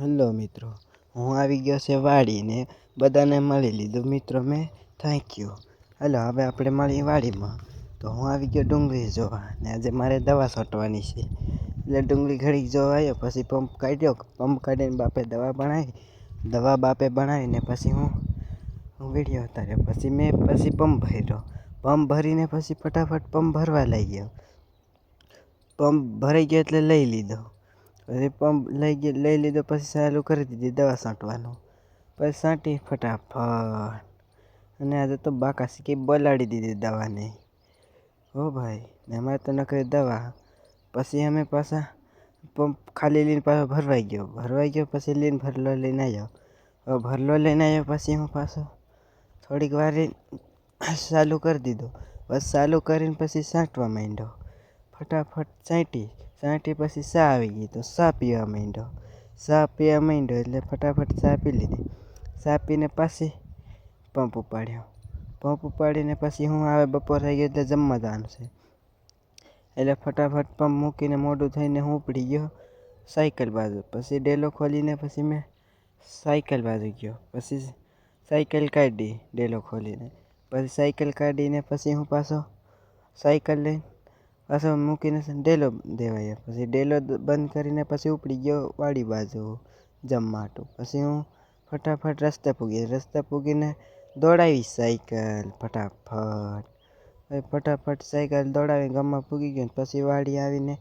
Hello મિત્રો, હું આવી ગયો છે વાડીને. બધાને મળી લીધું. મિત્રો, મેં થેન્ક યુ હલો, હવે આપણે મળીએ વાડીમાં. તો હું આવી ગયો ડુંગળી જોવા ને આજે મારે દવા છોટવાની છે. એટલે ડુંગળી ઘડીક જોવા આવ્યો, પછી પંપ કાઢ્યો. પંપ કાઢીને બાપે દવા બનાવી. દવા બાપે બનાવીને પછી હું હું વીડિયો ઉતાર્યો. પછી મેં, પછી પંપ ભર્યો. પંપ ભરીને પછી ફટાફટ પંપ ભરવા લઈ ગયો પંપ ભરાઈ ગયો એટલે લઈ લીધો. પછી પંપ લઈ ગયો લઈ લીધો પછી ચાલુ કરી દીધી દવા છાંટવાનું પછી છાંટી ફટાફટ. અને આજે તો બાકા શીખી બોલાડી દીધી દવાને. હો ભાઈ ને અમારે તો નકરી દવા. પછી અમે પાછા પંપ ખાલી લઈને પાછો ભરવાઈ ગયો. ભરવાઈ ગયો પછી લઈને ભરલો લઈને આવ્યો. ભરલો લઈને આવ્યો પછી હું પાછો થોડીક વાર ચાલુ કરી દીધો. બસ ચાલુ કરીને પછી છાંટવા માંડ્યો. ફટાફટ છાંટી છાંટી પછી સા આવી ગઈ તો સા પીવા માંડ્યો સા પીવા માંડ્યો એટલે ફટાફટ સા પી લીધી. સા પીને પાછી પંપ ઉપાડ્યો. પંપ ઉપાડીને પછી હું આવે બપોર થઈ ગયો એટલે જમવા જવાનું છે. એટલે ફટાફટ પંપ મૂકીને મોઢું થઈને હું ઉપડી ગયો સાયકલ બાજુ. પછી ડેલો ખોલીને પછી મેં સાયકલ બાજુ ગયો. પછી સાયકલ કાઢી ડેલો ખોલીને. પછી સાયકલ કાઢીને પછી હું પાછો સાયકલ લઈને પાછો મૂકીને ડેલો દેવા ગયો પછી ડેલો બંધ કરીને પછી ઉપડી ગયો વાડી બાજુ જમવા હાટુ પછી હું ફટાફટ રસ્તે પૂગી રસ્તે પૂગીને દોડાવી સાયકલ ફટાફટ પછી ફટાફટ સાયકલ દોડાવી ગામમાં પૂગી ગયો પછી વાડી આવીને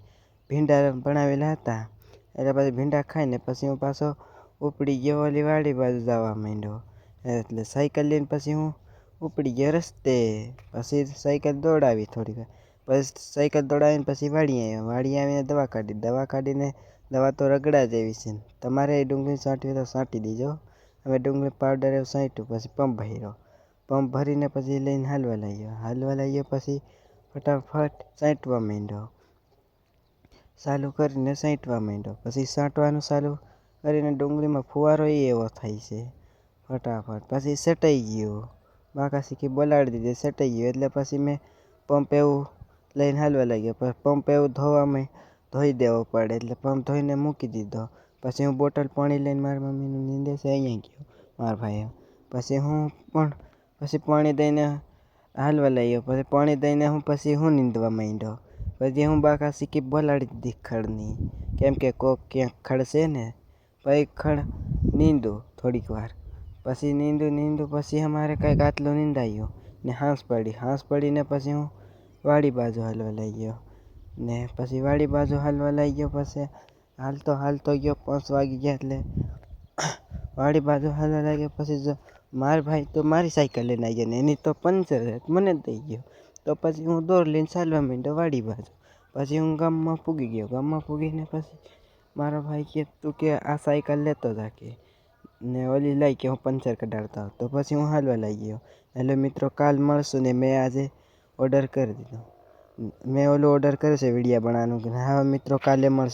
ભીંડા ભણાવેલા હતા એટલે પછી ભીંડા ખાઈને પછી હું પાછો ઉપડી ગયો ઓલી વાડી બાજુ જવા માંડ્યો એટલે સાયકલ લઈને પછી હું ઉપડી ગયો રસ્તે પછી સાયકલ દોડાવી થોડીક વાર પછી સાયકલ દોડાવીને પછી વાડી આવ્યો. વાડી આવીને દવા કાઢી. દવા કાઢીને દવા તો રગડા જેવી છે. તમારે ડુંગળી છાંટવી તો છાંટી દેજો. હવે ડુંગળી પાવડર એવું છાંટ્યું પછી પંપ ભર્યો. પંપ ભરીને પછી લઈને હાલવા લાગ્યો. હાલવા લાગ્યો પછી ફટાફટ છાંટવા માંડ્યો. ચાલુ કરીને છાંટવા માંડ્યો. પછી છાંટવાનું ચાલુ કરીને ડુંગળીમાં ફુવારો એવો થાય છે. ફટાફટ. પછી સટાઈ ગયો. બાકા શીખી બોલાડી દીધી. સટાઈ ગયો. એટલે પછી મેં પંપ એવું લઈને હાલવા લાગ્યો પછી પંપ એવું ધોવામાં ધોઈ દેવો પડે એટલે પંપ ધોઈને મૂકી દીધો પછી હું બોટલ પાણી લઈને મારી મમ્મીનું નીંદે છે અહીંયા ગયો મારા ભાઈ પછી હું પણ પછી પાણી દઈને હાલવા લાગ્યો પછી પાણી દઈને હું પછી હું નીંદવા માંડ્યો પછી હું બાકા શીખી બોલાડી દીધી ખડની કેમ કે કોક ક્યાંક ખડ છે ને પછી ખડ નીંદું થોડીક વાર પછી નીંદું નીંદું પછી અમારે કાંઈક આટલું નીંદાયું ને સાંજ પડી સાંજ પડીને પછી હું વાડી બાજુ હાલવા લાગ્યો ને પછી વાડી બાજુ હાલવા લાગ્યો પછી હાલતો હાલતો ગયો પાંચ વાગી ગયા એટલે વાડી બાજુ હાલવા લાગ્યો પછી જો મારો ભાઈ તો મારી સાયકલ લઈને આવી ગયો ને એની તો પંચર મને જ દઈ ગયો તો પછી હું દોડ લઈને ચાલવા માંડ્યો વાડી બાજુ પછી હું ગામમાં પૂગી ગયો ગામમાં પૂગીને પછી મારો ભાઈ કે તું કે આ સાયકલ લેતો જા કે ને ઓલી લઈ કે હું પંચર કઢાડતો તો પછી હું હાલવા લાગ્યો એટલે મિત્રો કાલ મળશું ને મેં આજે ઓર્ડર કરી દીધો મેં ઓલો ઓર્ડર કર્યો છે વિડીયા બનાવવાનું હા મિત્રો કાલે મળશે